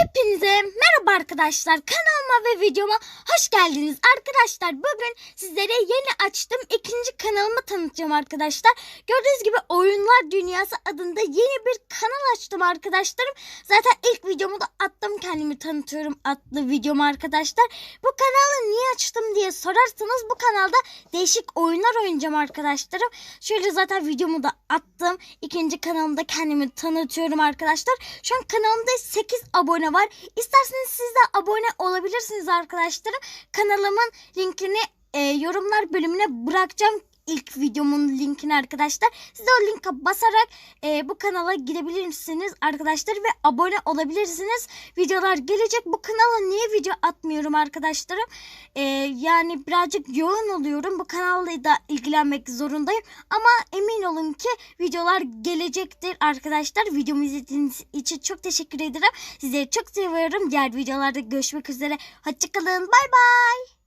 Hepinize merhaba arkadaşlar. Kanalıma ve videoma hoş geldiniz. Arkadaşlar bugün sizlere yeni açtım ikinci kanalımı tanıtacağım arkadaşlar. Gördüğünüz gibi Oyunlar Dünyası adında yeni bir kanal açtım arkadaşlarım. Zaten ilk videomu da attım kendimi tanıtıyorum adlı videomu arkadaşlar. Bu kanalı niye açtım diye sorarsanız bu kanalda değişik oyunlar oynayacağım arkadaşlarım. Şöyle zaten videomu da attım. İkinci kanalımda kendimi tanıtıyorum arkadaşlar. Şu an kanalımda 8 abone var. İsterseniz siz de abone olabilirsiniz arkadaşlarım. Kanalımın linkini e, yorumlar bölümüne bırakacağım. ilk videomun linkini arkadaşlar. Siz o linke basarak e, bu kanala gidebilirsiniz arkadaşlar ve abone olabilirsiniz. Videolar gelecek. Bu kanala niye video atmıyorum arkadaşlarım? E, yani birazcık yoğun oluyorum. Bu kanalla da ilgilenmek zorundayım. Ama emin olun ki videolar gelecektir arkadaşlar. Videomu izlediğiniz için çok teşekkür ederim. Sizleri çok seviyorum. Diğer videolarda görüşmek üzere. Hoşçakalın. Bay bay.